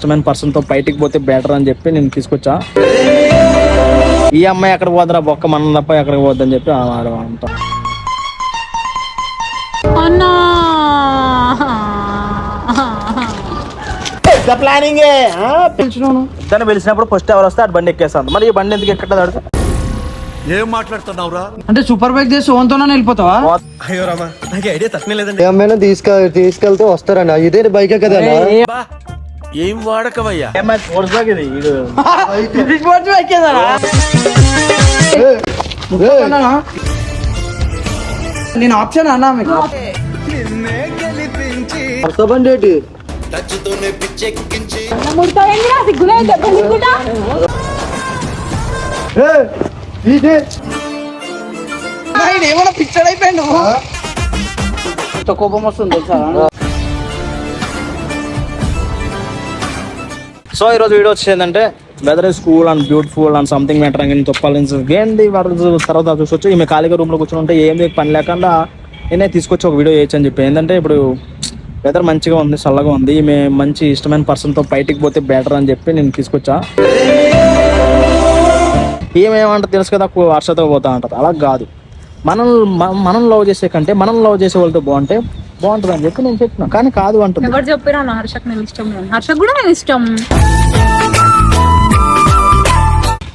ఇష్టమైన పర్సన్తో బయటికి పోతే బెటర్ అని చెప్పి నేను తీసుకొచ్చా. ఈ అమ్మాయి ఎక్కడ పోదరా బొక్క మనం తప్ప ఎక్కడికి పోద్దని చెప్పి అంట. అన్నా! ఇద్దరిని పిలిచినప్పుడు ఫస్ట్ ఎవరు వస్తే అటు బండి ఎక్కేస్తాను మరి ఈ బండి ఎందుకు ఎక్కట్లేదు అడుగు ఏం మాట్లాడుతున్నావురా? అంటే సూపర్ బైక్ చేసి ఓన్తోనే వెళ్ళిపోతావా? అయ్యో రామా నాకు ఐడియా తీసుకెళ్తే వస్తారన్న. ఇదే బైకే కదా ఏం? అన్నానా? నేను ఆప్షన్ అన్నా మీకు. ఏమైనా పిచ్చర్ అయిపోయాడు? కోపం వస్తుంది తెలుసా? సో ఈ రోజు వీడియో వచ్చేది ఏంటంటే weather is cool and beautiful and something matter అని చెప్పాలని ఏంటి తర్వాత చూసొచ్చు ఈమె ఖాళీగా రూమ్లో కూర్చొని ఉంటే ఏమి పని లేకుండా నేనే తీసుకొచ్చి ఒక వీడియో చేయొచ్చు అని చెప్పి. ఏంటంటే ఇప్పుడు వెదర్ మంచిగా ఉంది చల్లగా ఉంది ఈమె మంచి ఇష్టమైన పర్సన్తో బయటికి పోతే బెటర్ అని చెప్పి నేను తీసుకొచ్చా. ఏమేమంటే తెలుసు కదా వర్షతో పోతా అంటారు అలా కాదు. మనం మనం లవ్ చేసే కంటే మనం లవ్ చేసే వాళ్ళతో బాగుంటే బాగుంటుంది అని చెప్పి నేను చెప్పిన. కానీ కాదు అంటుంది. ఎవరు చెప్పిరా నా హర్షకు నేను ఇష్టం లేదు. హర్షకు కూడా నేను ఇష్టం.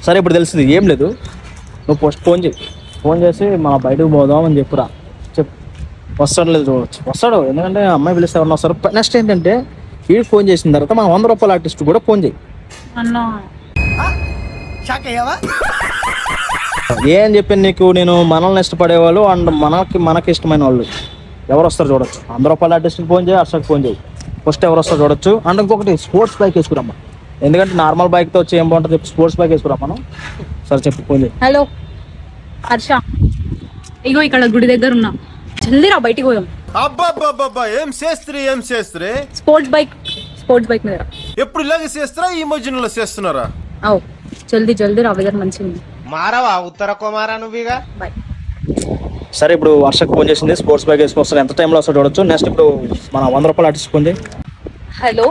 సరే ఇప్పుడు తెలిసింది ఏం లేదు. నువ్వు పోస్ట్ ఫోన్ చేయి. ఫోన్ చేసి మన బయటకు పోదాం అని చెప్పురా. చెప్పు. వస్తాడు లేదు చూడవచ్చు వస్తాడు? ఎందుకంటే అమ్మాయి పిలిస్తే ఎవరన్నా వస్తారు? నెక్స్ట్ ఏంటంటే వీడు ఫోన్ చేసిన తర్వాత మన వంద రూపాయల ఆర్టిస్ట్ కూడా ఫోన్ చేయి. అన్నా. ఏం చెప్పాను నీకు నేను మనల్ని ఇష్టపడే వాళ్ళు అండ్ మనకి మనకి ఇష్టమైన వాళ్ళు. ఎవరు వస్తారు చూడొచ్చు. వంద రూపాయల ఆర్టిస్ట్కి ఫోన్ చేయి అర్షకి ఫోన్ చేయి. ఫస్ట్ ఎవరు వస్తారు చూడొచ్చు. అండ్ ఇంకొకటి స్పోర్ట్స్ బైక్ వేసుకురమ్మా. ఎందుకంటే నార్మల్ బైక్తో వచ్చి ఏం బాగుంటుంది చెప్పి స్పోర్ట్స్ బైక్ వేసుకురా మనం సరే చెప్పి ఫోన్ చేయి. హలో. హర్ష. ఇగో ఇక్కడ గుడి దగ్గర ఉన్నా. జల్దీరా బయటికి పోదాం. అబ్బాబ్బాబ్బా ఏం చేస్త్రీ ఏం చేస్త్రీ స్పోర్ట్స్ బైక్ స్పోర్ట్స్ బైక్ మీద. ఎప్పుడు ఇలాగే చేస్తారా ఈ మధ్యలో చేస్తున్నారా? అవు. జల్దీ జల్దీ రా వెదర్ మంచిగా ఉంది మారవా? ఉత్తర కుమారా నువ్వుగా? బాయ్. సరే ఇప్పుడు వర్షకు ఫోన్ చేసింది. స్పోర్ట్స్ బైక్ వేసుకొస్తారు ఎంత టైంలో వస్తాడు చూడొచ్చు? నెక్స్ట్ ఇప్పుడు మన వంద రూపాయలు చేయి. హలో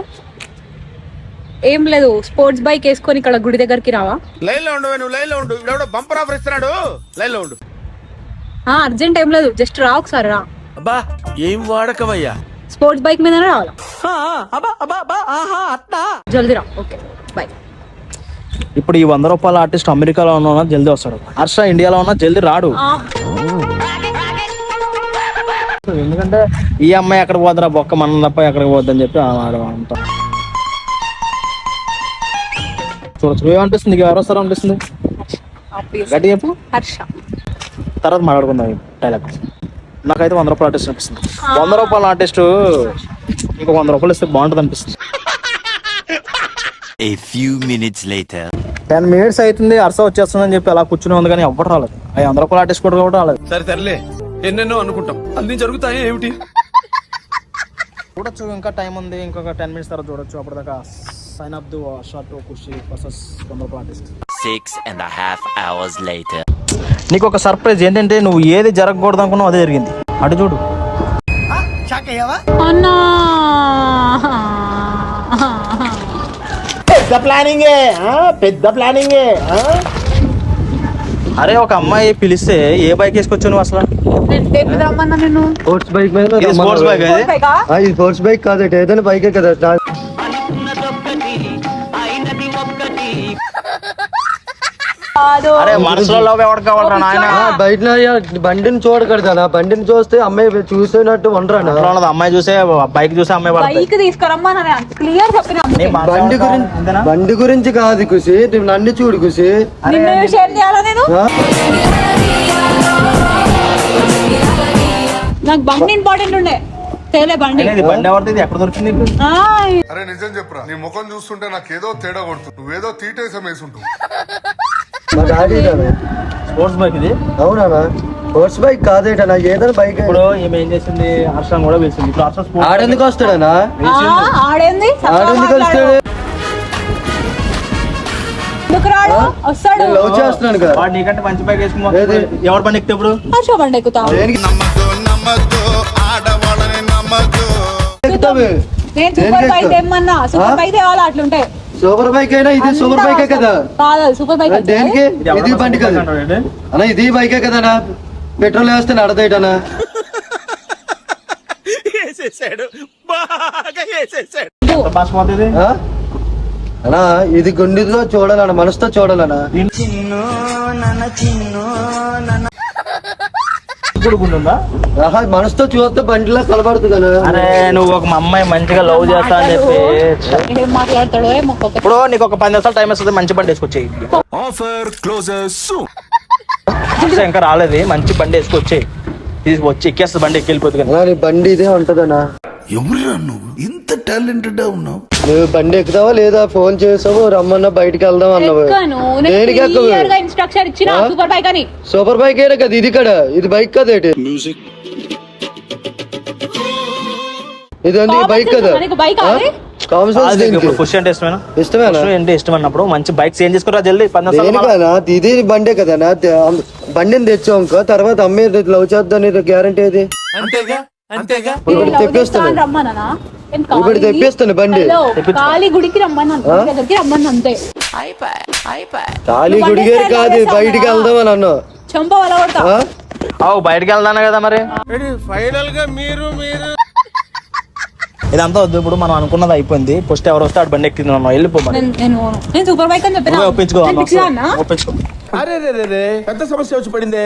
ఏం లేదు స్పోర్ట్స్ బైక్ వేసుకొని ఇక్కడ గుడి దగ్గరికి రావా? లైన్లో ఉండు నువ్వు లైన్లో ఉండు ఇవిడెవడో బంపర్ ఆఫర్ ఇస్తున్నాడు. లైన్లో ఉండు. ఆ అర్జెంట్ ఏం లేదు. జస్ట్ రా ఒకసారి రా. అబ్బా ఏం వాడకవయ్యా స్పోర్ట్స్ బైక్ మీదనే రావాలా? జల్దీ రా. ఓకే బాయ్ ఇప్పుడు ఈ వంద రూపాయల ఆర్టిస్ట్ అమెరికాలో ఉన్నా జల్దీ వస్తాడు. హర్ష ఇండియాలో ఉన్నా జల్దీ రాడు. ఎందుకంటే ఈ అమ్మాయి ఎక్కడ పోదరా బొక్క మనం తప్ప ఎక్కడికి పోద్దని చెప్పి ఆ వాడు అంట. చూడచ్చు. ఏమనిపిస్తుంది ఎవరు వస్తారో అనిపిస్తుంది? గట్టి చెప్పు. హర్ష. తర్వాత మాట్లాడుకుందాం డైలాగ్ నాకైతే వంద రూపాయల ఆర్టిస్ట్ అనిపిస్తుంది. వంద రూపాయల ఆర్టిస్ట్ ఇంకో వంద రూపాయలు ఇస్తే బాగుంటుంది అనిపిస్తుంది. A few minutes later. Ten minutes అవుతుంది. అరస వచ్చేస్తుందని చెప్పి అలా కూర్చుని ఉంది కానీ ఎవ్వరు రాలేదు. అవి వంద రూపాయల ఆర్టిస్ట్ కూడా కూడా రాలేదు. సరే సర్లే. ఎన్నెన్నో అనుకుంటాం. అన్ని జరుగుతాయి ఏమిటి? చూడొచ్చు ఇంకా టైం ఉంది. ఇంకొక టెన్ మినిట్స్ తర్వాత చూడొచ్చు. అప్పటిదాకా sign up the short Khushi versus artist Six and a half hours later. నీకు ఒక సర్ప్రైజ్ ఏంటంటే నువ్వు ఏది జరగకూడదు అనుకున్నావు అదే జరిగింది. అటు చూడు. అన్నా! పెద్ద ప్లానింగే పెద్ద ప్లానింగే అరే ఒక అమ్మాయి పిలిస్తే ఏ బైక్ వేసుకొచ్చావు నువ్వు అసలు? స్పోర్ట్స్ బైక్ మీద స్పోర్ట్స్ బైక్ బైకా? ఆ, ఇది స్పోర్ట్స్ బైక్ కాదట ఏదైనా బైకే కదా అరే మనసులో లవ్ ఎవరికి కావాలరా నాయన? బయట నా- బండిని చూడకూడదా బండిని చూస్తే అమ్మాయి చూసేనట్టు ఉండరా అమ్మాయి చూసే బైక్ చూసే అమ్మాయి బైక్ తీసుకురమ్మా క్లియర్ బండి గురించి? బండి గురించి కాదు నువ్వు నన్ను చూడు ఆ? నాకు బండి ఇంపార్టెంట్ ఉండే. తేలే బండి. ఇది బండి ఎవరిది? ఎక్కడ దొరికింది నీకు. అరే నిజం చెప్పురా. నీ ముఖం చూస్తుంటే నాకేదో తేడా కొడుతుంది. నువ్వేదో తీటేసం వేసుంటావు. మా డాడీ స్పోర్ట్స్ బైక్ ఇది? అవునా స్పోర్ట్స్ బైక్ కాదేట నా ఏదైనా బైక్. ఇప్పుడు ఏం చేసింది? హర్షం కూడా పిలిచింది. ఇప్పుడు హర్ష స్పోర్ట్స్ ఆడెందుకు వస్తాడనా ఆడేంది? ఆడెందుకు. వస్తాడు? లవ్ చేస్తున్నాను కదా. వాడు నీకంటే మంచి బైక్? ఎవరు బండి ఎక్కితే ఇప్పుడు? హర్ష బండి ఎక్కుతా. దేనికి? నమ్మద్దు నమ్మద్దు ఆడవాళ్ళని నమ్మద్దు ఎక్కుతావు? నేను సూపర్ దేనికి బైక్ ఎక్కువ? తెమ్మన్నా సూపర్ ఆ? బైక్ తేవాలి? అట్లుంటాయి సూపర్ బైక్ అయినా ఇది సూపర్ బైకే కదా? కాదు సూపర్ బైక్ దేనికి? ఇది బండి కదా. అన్నా ఇది బైకే కదనా పెట్రోల్ వేస్తే నడదేటనా? అన్నా ఇది గుండెతో చూడాలన్నా మనసుతో చూడాలన్నా. మనసుతో చూస్తే బండిలో కలబడుతుంది కదా. అరే నువ్వు ఒక మా అమ్మాయి మంచిగా లవ్ చేస్తా అని చెప్పి మాట్లాడతాడో. ఇప్పుడు నీకు ఒక పది నిమిషాలు టైం వస్తుంది మంచి బండి వేసుకొచ్చేయి. ఆఫర్ క్లోజెస్ ఇంకా రాలేదు మంచి బండి వేసుకొచ్చేయి. తీసుకొచ్చి ఎక్కేస్తుంది బండి ఎక్కి వెళ్ళిపోతుంది బండి ఇదే ఉంటదన్నా. ఎవరురా నువ్వు? ఇంత టాలెంటెడ్ ఉన్నావు. నువ్వు బండి ఎక్కుతావా లేదా ఫోన్ చేసావు? రమ్మన్నా బయటికి వెళ్దాం అన్నావు. దేనికి ఎక్కవు? సూపర్ బైక్ అని. సూపర్ బైక్ ఏడే కదా? ఇది కదా ఇది బైక్ కదా ఇది బైక్ కదా? నీకు బైక్ అది కామన్ సెన్స్ అది దీనికి? ఇప్పుడు ఖుషి అంటే ఇష్టమేనా ఇష్టమేనా? ఖుషి అంటే ఇష్టం అన్నప్పుడు మంచి బైక్స్ ఏం చేసుకురా ఇది బండే కదా బండిని తెచ్చాం తర్వాత అమ్మే లవ్ చేద్దాం గ్యారంటీ ఏది? అంతేగా? అంతేగా? ఇప్పుడు తెప్పిస్తాను. రమ్మన్నా? ఇప్పుడు తెప్పిస్తాను బండి. కాళీ గుడికి రమ్మన్నాను గుడి దగ్గరికి రమ్మన్నా అంతే. ఖాళీ గుడిగేరు కాదు బయటికి చంప వల కొడతా? అవు బయటకు వెళ్దాను కదా మరి? ఫైనల్గా మీరు మీరు. ఇదంతా వద్దు ఇప్పుడు మనం అనుకున్నది అయిపోయింది. ఫస్ట్ ఎవరు వస్తే ఆడు బండి ఎక్కింది మనం వెళ్ళిపోమని నేను నేను నేను సూపర్ బైక్ అని చెప్పిన. నువ్వే ఒప్పించుకో నేను fix గా అన్నా? ఒప్పించుకో. అరే రే రే రే పెద్ద సమస్య వచ్చి పడిందే?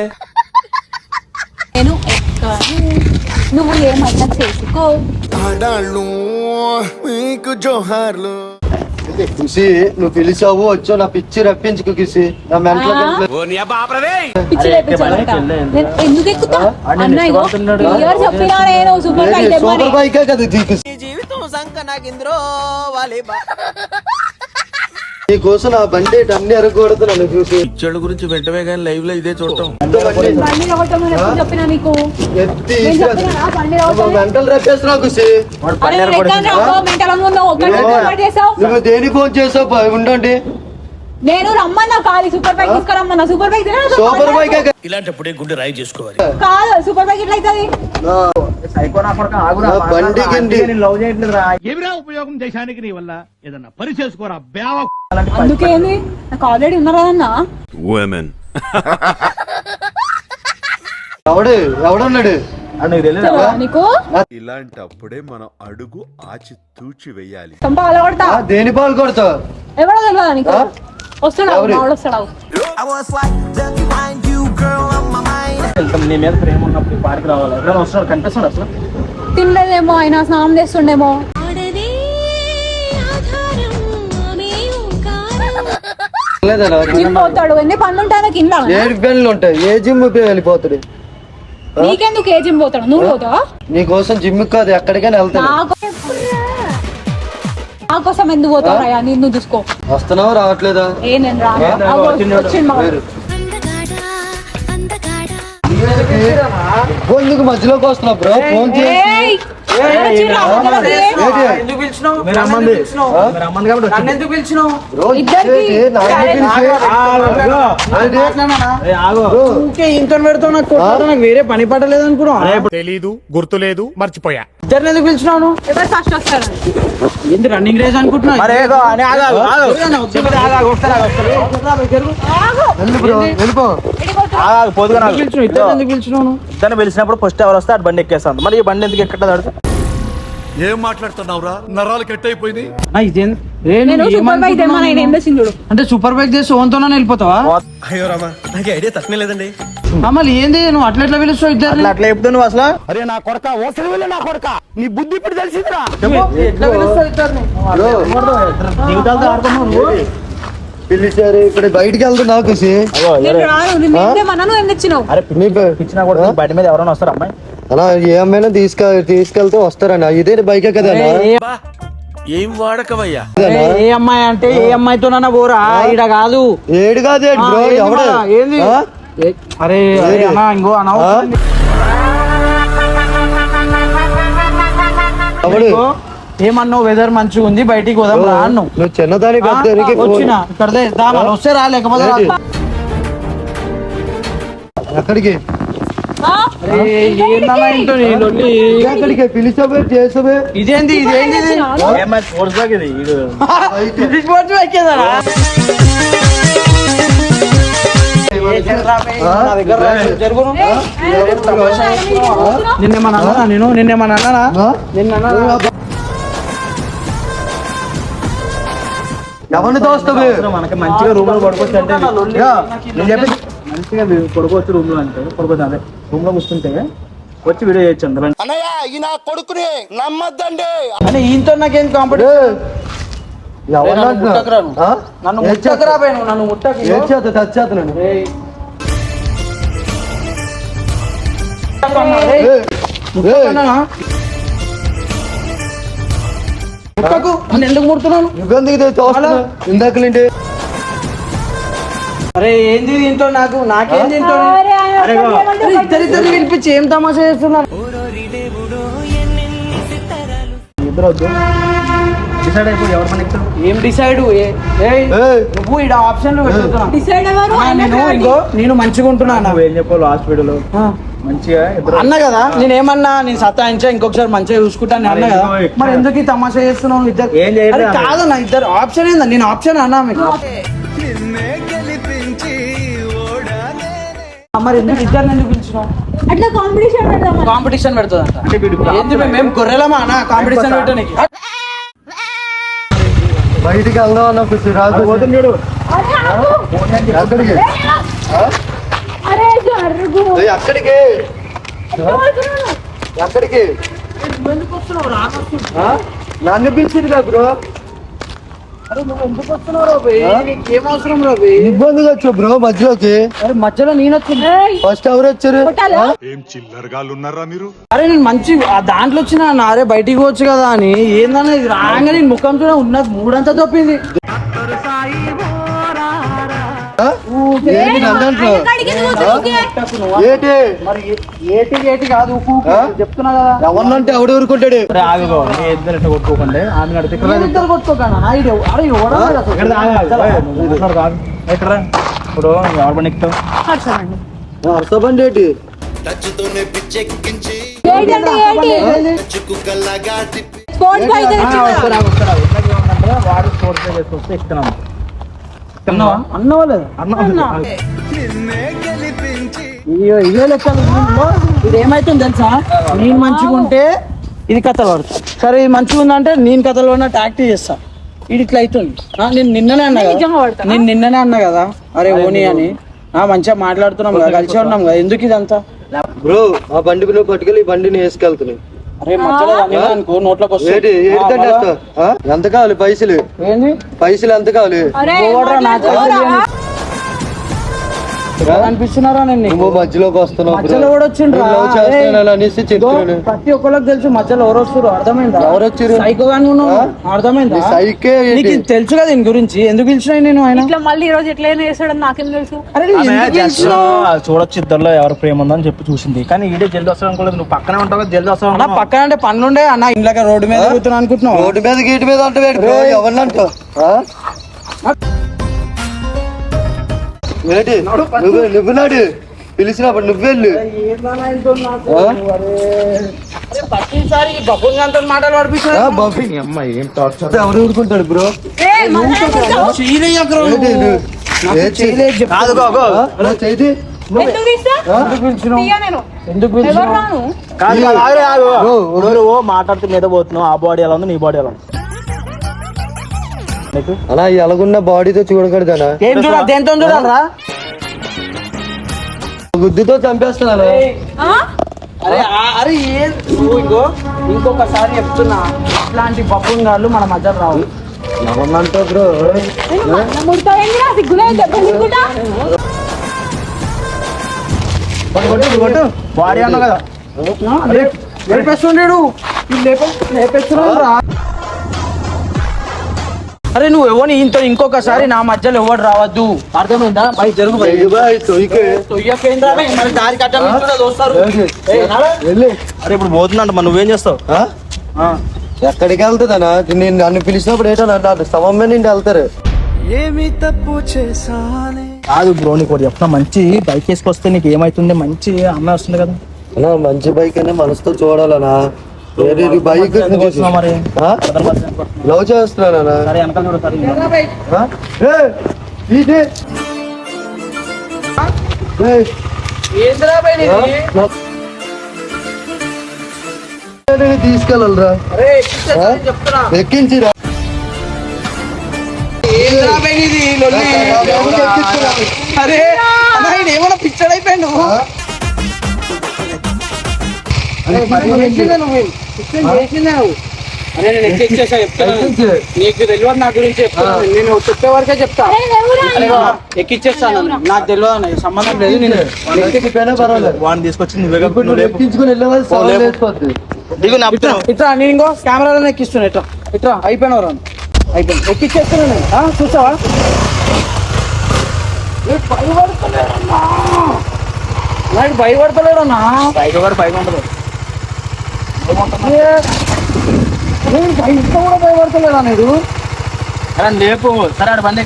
నేను ఎక్కను. నువ్వు ఏమైనా చేసుకో. ఆడాళ్ళు మీకు జోహార్లు. నువ్వు పిలిచావు వచ్చావు నా పిచ్చి రప్పించుకు కిసి. నా మెంటల్ పిచ్చి అరే, లేపించాలంట ఎక్కే బండి ఎక్కి నేను ఎందుకు ఎక్కుతా? ఆ, నేను అన్న ఇగో ఇష్టపడుతున్నాడు. క్లియర్ చెప్పినా నేను సూపర్ బైక్ తెమ్మని సూపర్ బైకే కదా ఇది కిసి. నీకోసం నా బండి అన్ని అరగకూడదు నన్ను చూసి. చెడు గురించి వెంటనే కానీ లైవ్లో ఇదే చూడటం. ఎంతో బండి? బండి రావటం ఎప్పుడు చెప్పినా నీకు? ఎత్తి నేను చెప్పినా బండి రావటం మెంటల్ కుసి. అరే అనుకున్నావు చేసావు? నువ్వు దేని ఫోన్ చేసావు? బా- ఉండండి. నేను రమ్మన్నా కాదు సూపర్ బైక్ తీసుకురమ్మన్నా. సూపర్ బైక్ తిన సూపర్ బైకే. ఇలాంటప్పుడే గుండె రాయి చేసుకోవాలి. కాదు సూపర్ బైక్ ఎట్లా అవుతుంది నా- సైకో నా కొడుకు ఆగురా, నా మా బండి కింది. లవ్ చేయట్లేదురా ఏమిరా ఉపయోగం దేశానికి నీ వల్ల? ఏదన్నా పని చేసుకోరా బేవ అందుకేంది నాకు ఆల్రెడీ ఉన్నారు కదన్నా ఉమెన్ ఎవడు? ఎవడున్నాడు? నీకు ఇలాంటప్పుడే మనం అడుగు ఆచి తూచి వెయ్యాలి కొడతా. దేని పాలు కొడతావు? ఎవడో తెలియదా నీకు? వెళ్తాం. నీ మీద ప్రేమ ఉన్నప్పుడు ఈ పార్క్ రావాలి. ఎవరైనా వస్తున్నారు? కనిపిస్తున్నాడు అసలు? తినలేదేమో ఆయన స్నానం చేస్తుండేమో. జిమ్ పోతాడు. ఎన్ని పనులు ఉంటాయో ఏడు పెన్నులు ఉంటాయి? ఏ జిమ్ వెళ్ళిపోతాడు? నీకెందుకు ఏ జిమ్ పోతాడు? నువ్వు పోతావా? నీ కోసం జిమ్ కాదు ఎక్కడికైనా వెళ్తాడు. నా కోసం నా కోసం ఎందుకు పోతావు అయ్యా నేను నువ్వు చూసుకో వస్తున్నావు రావట్లేదా ఏ నేను రా ఏ, అగో, వచ్చిండు. వచ్చిండు మగ. వేరు. ఫోన్ ఎందుకు మధ్యలోకి వస్తున్నావు బ్రో ఫోన్ చేసి ఏయ్! వచ్చిండు రా, నాకు వేరే పని పడలేదు అనుకున్నావు తెలీదు గుర్తులేదు మర్చిపోయా ఎవరు ఎందుకు వస్తాడు మరి రన్నింగ్ రేస్ ఆగు, ఆగు, ఆగు. పిలిచినప్పుడు ఫస్ట్ ఎవరు వస్తే ఆ బండి ఎక్కేస్తాను మరి ఈ బండి ఎందుకు ఎక్కడ ఏం మాట్లాడుతున్నావురా? నరాలు కట్ సింధుడు అంటే సూపర్ బైక్ చేసి ఓన్తోనే వెళ్ళిపోతావా? అయ్యో రామా నాకు ఐడియా తక్కువ లేదండి. మళ్ళీ ఏంది నువ్వు? అట్లా ఎట్లా పిలుస్తావు ఇద్దరు అట్లా చెప్తావు నువ్వు అసలు? అరే నా కొడక ఓసలి వెళ్ళి నా కొడక. నీ బుద్ధి ఇప్పుడు తెలిసిందిరా. ఎట్లా పిలుస్తావు నువ్వు? పిలిచారు ఇక్కడ బయటికి వెళ్తున్నావు కుసి అగో, నేను ఎవరే? రాను నేను ఏమన్నా నువ్వు ఎందుకు ఇచ్చినావు అరే పిచ్చినా కూడా బండి మీద ఎవరైనా వస్తారు అమ్మాయి? అలా ఏ అమ్మాయినా తీసుక తీసుకెళ్తే వస్తారన్న. ఇదే బైకే కదా ఏం వాడకవయ్యా? ఏ అమ్మాయి అంటే ఏ అమ్మాయితోనన్నా పోరా? ఈడ కాదు. ఏడు కాదు ఏంది? అరే? అన్నా ఇంకో? ఎవడు? ఏమన్నావు? వెదర్ మంచిగా ఉంది బయటికి పోదాం రా అన్నావు. నువ్వు చిన్నదాని పెద్దదానికి వచ్చిన ఇక్కడ వస్తే రా లేకపోతే? ఎక్కడికి? అక్కడికి పిలిచబే చేసబే ఇదేంది ఇదేంది స్పోర్ట్స్ బ్యాగ్ ఇది. ఇది. నిన్నేమన్నా నేను నిన్నేమన్నా అన్నానా నిన్న అన్నానా? ఎవరిని దోస్తవే మనకి మంచిగా రూమ్లో పడుకోవచ్చు అంటే మంచిగా పడుకోవచ్చు రూమ్లో అంటే పడుకోవచ్చు అదే రూమ్లో కూర్చుంటే వచ్చి వీడియో చేయొచ్చు అందరూ అన్నయ్య ఈ నా కొడుకుని నమ్మద్దండి. అంటే ఈయనతో నాకేం కాంపిటీషన్ నన్ను? ముట్టకురాను. నన్ను ఏం? ముట్టకరా నన్ను ముట్టకు. ఏం చేత? ముట్టకు. ఎందుకు ముడుతున్నాను? తోస్తున్నావు? ఇందాకలేంటి అరే ఏంది దీంతో నాకు? నాకేం దీంతో అరే, ఆయన అరే ఒకటి వా. ఏమంటే అరే ఇద్దరు ఇద్దరు వినిపించి ఏం తమాషా చేస్తున్నారు డిసైడ్ అయిపోయి ఎవరు? ఏం డిసైడ్. నువ్వు ఇక్కడ ఆప్షన్లు నేను ఇంకో నేను మంచిగా ఉంటున్నా. నువ్వు ఏం చెప్పావు ఆ. మంచిగా అన్న కదా నేను ఏమన్నా నేను సతాయించా ఇంకొకసారి మంచిగా చూసుకుంటాను అన్న కదా. మరి ఎందుకు తమాషా చేస్తున్నావు ఇద్దరు? ఏం అన్న. కాదన్న ఇద్దరు ఆప్షన్ ఏందా? నేను ఆప్షన్ అన్నా మీకు. మరి ఎందుకు ఇద్దరిని ఎందుకు పిలిచినావు? అట్లా కాంపిటీషన్ పెడదాం కాంపిటీషన్ పెడుతుందంట. అంటే వీడు ఇప్పుడు ఏంది మేము- మేము గొర్రెలమా అన్న కాంపిటీషన్ పెట్టడానికి? బయటికి వెళ్దాం ఏయ్, ఎక్కడికి? ఎక్కడికి? ఆ? నన్ను పిలిచింది కదా బ్రో. ఇబ్బందిగా బ్రో మధ్యలోకి. అరే మధ్యలో నేను వచ్చింది. ఫస్ట్ ఎవరు వచ్చారు? కొట్టాలా? ఆ? ఏం చిల్లరగాళ్ళు ఉన్నారా మీరు? అరే నేను మంచి ఆ దాంట్లో వచ్చిన అరే బయటికి పోవచ్చు కదా అని. ఏందన్నా ఇది రాగానే నేను ముఖం చూడ ఉన్నది మూడంతా తప్పింది ఏంటి మరి ఏటి ఏటి కాదు? చెప్తున్నా కదా. ఎవరినంటే ఎవడు ఊరుకుంటాడు? ఇద్దరు కొట్టుకోకండి? ఆమె. ఇద్దరు. ఇప్పుడు ఎవరు ఎక్కుతావు ఏంటి? వాడు స్పోర్ట్స్ చేసుకొస్తే ఇస్తున్నాను అన్నావా? అన్నావా? లేదా ఇదిగో, ఇది ఏమైతుంది తెలుసా? నేను మంచిగా ఉంటే ఇది కథలు పడుతుంది సరే ఇది మంచిగా ఉందంటే నేను కథలు పడినట్టు యాక్ట్ చేస్తా. ఇది ఇట్లా అవుతుంది. ఆ, నేను నిన్ననే అన్నా కదా? నేను నిన్ననే అన్నా కదా? అరే ఓని అని. ఆ మంచిగా మాట్లాడుతున్నాం కదా కలిసి ఉన్నాం కదా. ఎందుకు ఇదంతా? బ్రో ఆ బండి నువ్వు పట్టుకెళ్ళి ఈ బండిని వేసుకెళ్తున్నాయి ఎంత కావాలి పైసలు? పైసలు ఎంత కావాలి? నీకు? నువ్వు మధ్యలోకి వస్తున్నావు. మధ్యలో ఎవడు వచ్చిండ్రా? అనేసి చెప్తున్నాను ప్రతి ఒక్కరికి తెలుసు మధ్యలో ఎవరు వస్తారు అర్థమైందా ఎవరు వచ్చారు? సైకో గాని? అర్థమైందా సైకే? నీకు తెలుసు కదా దీని గురించి ఎందుకు పిలిచినా నేను ఆయన ఇట్లా మళ్ళీ ఈ రోజు ఎట్లయినా చేస్తాడని నాకేం తెలుసు? చూడొచ్చు ఇద్దరులో ఎవరు ప్రేమ ఉందని చెప్పి చూసింది కానీ ఈడే జల్ది వస్తాడు అనుకోలేదు నువ్వు పక్కనే ఉంటావు జల్ది వస్తావు అన్న. పక్కన అంటే పనులుండే అన్న ఇంట్లోకి రోడ్డు మీద తిరుగుతున్నా అనుకుంటున్నావు రోడ్డు మీద గీటి మీద అంటే ఎవరిని ఏంటి నువ్వు నువ్వు నాడు పిలిచినప్పుడు నువ్వెళ్ళు. ఎవరు ఊరుకుంటాడు బ్రో? నువ్వు. మాట్లాడుతూ మీద పోతున్నావు. ఆ బాడీ ఎలా ఉంది నీ బాడీ ఎలా ఉంది. అలా ఎలాగున్న బాడీతో చూడకూడదనా ఏం చూడాలి దేంతో చూడాలరా? గుద్దుతో చంపేస్తున్నాను? అరే అరే ఏ ఇంకో ఇంకొకసారి చెప్తున్నా. ఇట్లాంటి బబ్బుల్ గాళ్ళు మన మధ్యలో రావు. ఎవరినంటావు బ్రో. నేను మన ముడతావేంటిరా? సిగ్గులే దెబ్బ తిరుగుతా? బాడీ అన్నావు కదా. లేపేస్తుండేడు లేపేస్తున్నాడు రా. అరే నువ్వు ఎవరిని ఇంతో ఇంకొకసారి నా మధ్యలో ఎవరు రావద్దు? అర్థమైందా? బయట జరుగు అరే ఇప్పుడు పోతుందంట మరి నువ్వేం చేస్తావు? ఆ? ఎక్కడికి వెళ్తుందనా నేను నన్ను పిలిచినప్పుడు ఏంటో నన్ను శవం మీద నుండి వెళ్తారు. ఏమి తప్పు చేశానే? కాదు బ్రో నీకు ఒకటి చెప్తున్నా. మంచి బైక్ వేసుకొస్తే నీకు ఏమైతుంది? మంచి అమ్మాయి వస్తుంది కదా. మంచి బైక్ అనే మనసుతో చూడాలనా బైక్? లవ్ చేస్తున్నానా చెప్తున్నా. ఎక్కించిరా? అరే ఏమైనా పిచ్చర్ పిచ్చర్ చేసిందే నువ్వు? నువ్వు అరే నేను ఎక్కించేసా చెప్తాను ఎక్కించే. నీకు తెలియదు నా గురించి చెప్తాను నేను చెప్పే వరకే చెప్తా. ఎక్కిచ్చేస్తాను. నాకు తెలియదు అన్న, సంబంధం లేదు. నేను వాడిని తీసుకొచ్చి ఇట్రా నేను ఇంకో కెమెరాలో ఎక్కిస్తున్నా. ఇట్రా ఇట్రా అయిపోయినావు రా. అయిపోయింది. ఎక్కిచ్చేస్తున్నా నేను. ఆ, చూసావా? ఏ, భయపడతలేడన్నా నాకు భయపడతలేడన్నా బైక్ కూడా బైక్ ఉండదు. ఇంత కూడా భయపడతలేడా నేను అరే లేపు. సరే ఆడ బండి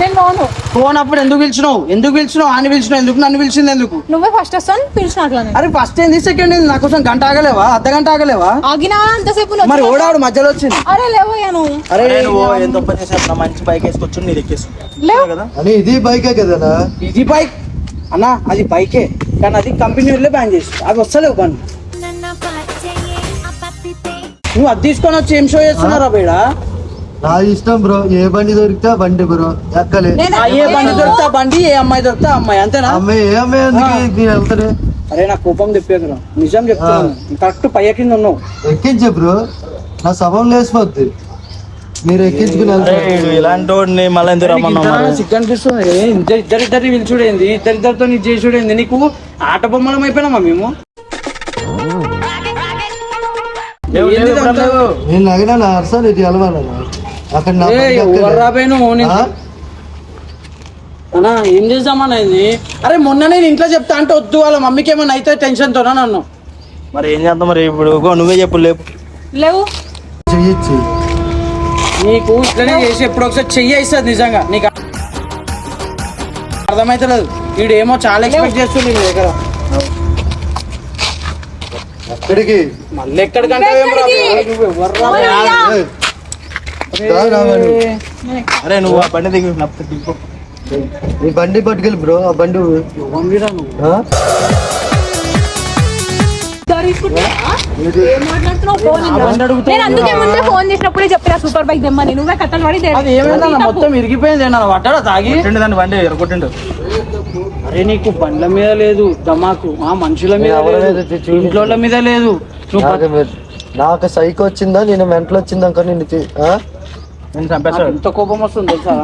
నేను పోను. ఫోన్ అప్పుడు ఎందుకు పిలిచినావు? ఎందుకు పిలిచినావు? అని పిలిచినావు? ఎందుకు నన్ను పిలిచింది ఎందుకు? నువ్వే ఫస్ట్ వస్తాను పిలిచిన అట్లా నేను. అరే ఫస్ట్ ఏంది? సెకండ్ ఏంది? నా కోసం గంట ఆగలేవా? అర్ధ గంట ఆగలేవా? ఆగినా అంతసేపు నువ్వు మరి ఓడాడు మధ్యలో వచ్చింది. అరే లేవయ్యా నువ్వు. అరే నువ్వు ఎంత పని చేసావు మంచి బైక్ వేసుకొచ్చు నీది ఎక్కేసు లేవు. కదా? అని ఇది బైకే కదనా ఇది బైక్ అన్నా అది బైకే కానీ అది కంపెనీ వాళ్ళే బ్యాన్ చేసి అవి వస్తలేవు బండి నువ్వు అది తీసుకొని వచ్చి ఏం షో చేస్తున్నారా బేడ? నా ఇష్టం బ్రో ఏ బండి దొరికితే ఆ బండి బ్రో ఎక్కలే. నేను ఏ బండి దొరికితే ఆ బండి ఏ అమ్మాయి దొరికితే ఆ అమ్మాయి అంతేనా? అమ్మాయి ఏ అమ్మాయి ఎందుకు వెళ్తానే అరే నా కోపం తెప్పేకురా నిజం చెప్తున్నాను. కరెక్ట్ పయ్య కింద ఉన్నావు. ఎక్కించే బ్రో. నా సభం లేసిపోద్ది మీరు ఎక్కించుకుని అరే వెళ్తారు వీడు ఇలాంటి వాడిని మళ్ళీ ఎందుకు రమ్మన్నావు మరి? సిగ్గు అనిపిస్తుంది ఏ, ఇద్దరు ఇద్దరు ఇద్దరు పిలిచుడేంది? ఇద్దరు ఇద్దరితో నీ చేసుడేంది నీకు ఆట బొమ్మలం అయిపోయినామా మేము? నేను నగినా అర్సాలు ఇది అలవాలన్నా అక్కడ? అన్నా ఏం చేద్దామన్నా ఇది అరే మొన్న నేను ఇంట్లో చెప్తా అంటే వద్దు వాళ్ళ మమ్మీకి ఏమైనా అయితే టెన్షన్ తోనా నన్ను? మరి ఏం చేద్దాం మరి? ఇప్పుడు నువ్వే చెప్పు లేపు లేవు. చెయ్యొచ్చు. నీకు ఇట్లనే చేసి ఎప్పుడు ఒకసారి చెయ్యి ఇస్తుంది నిజంగా. నీకు అర్థమైతలేదు. వీడు ఏమో చాలా ఎక్స్పెక్ట్ చేస్తుంది దగ్గర. ఎక్కడికి? మళ్ళీ ఎక్కడికంటే. అరే నువ్వు ఆ బండి దిగు బండి పట్టుకెళ్ళి బ్రో ఆ బండి? ఫోన్ చేసినప్పుడే చెప్పిన సూపర్ బైక్ నువ్వే పడి మొత్తం ఇరిగిపోయింది తాగి. కొట్టిండు దాన్ని బండి ఎరగొట్టిండు. అరే నీకు బండ్ల మీద లేదు దమాకు ఆ మనుషుల మీద. ఇంట్లో మీద లేదు. నాకు సైకి వచ్చిందా? నేను మెంటలు వచ్చిందా అనుకో నిన్ను? నేను ఎంత కోపం వస్తుంది తెలుసా?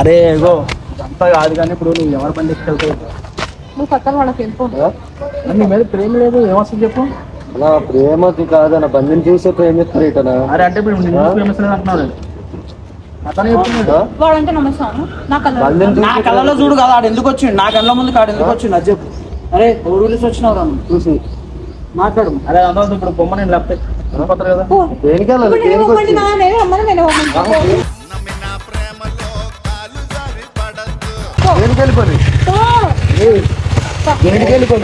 అరే ఇగో ఇదంతా కాదు కానీ ఇప్పుడు నువ్వు ఎవరి నువ్వు వాళ్ళకి వెళ్ళిపో. నీ మీద ప్రేమ లేదు ఏమొస్తుంది చెప్పు? నా ప్రేమకి కాదన్న బండిని చూసే ప్రేమిస్తారు ఇటనా అరే అంటే ఇప్పుడు నిన్ను ప్రేమిస్తున్నాడు అంటున్నాడు? అతనే చెప్తున్నాడు. వాడంటే నమ్మేస్తాను నా కళ్ళలో చూడు కదా ఆడు ఎందుకు వచ్చిండు? నా కళ్ళ ముందు కాడు ఎందుకు వచ్చిండు? అది చెప్పు. అరే ఎవరు పిలిచి వచ్చినావు రా నువ్వు? చూసి. మాట్లాడు. అరే అంతా ఇప్పుడు బొమ్మ నేను లేకపోతే వెళ్ళిపోతారు కదా? దేనికి వెళ్ళాలి దేనికి వచ్చి. దేనికి వెళ్ళిపోయి పో. దేనికి వెళ్ళిపోయి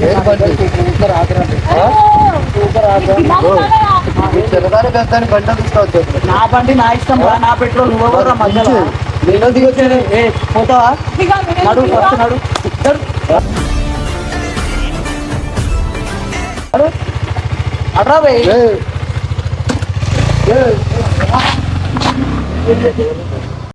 దేని బండి చిన్నదాని తీసుకోవచ్చు నా బండి నా ఇష్టం నా పెట్రోల్. నువ్వు మధ్యలో? నేను దిగొచ్చాను ఏ పోతావా? నడు నడు. అట్రా.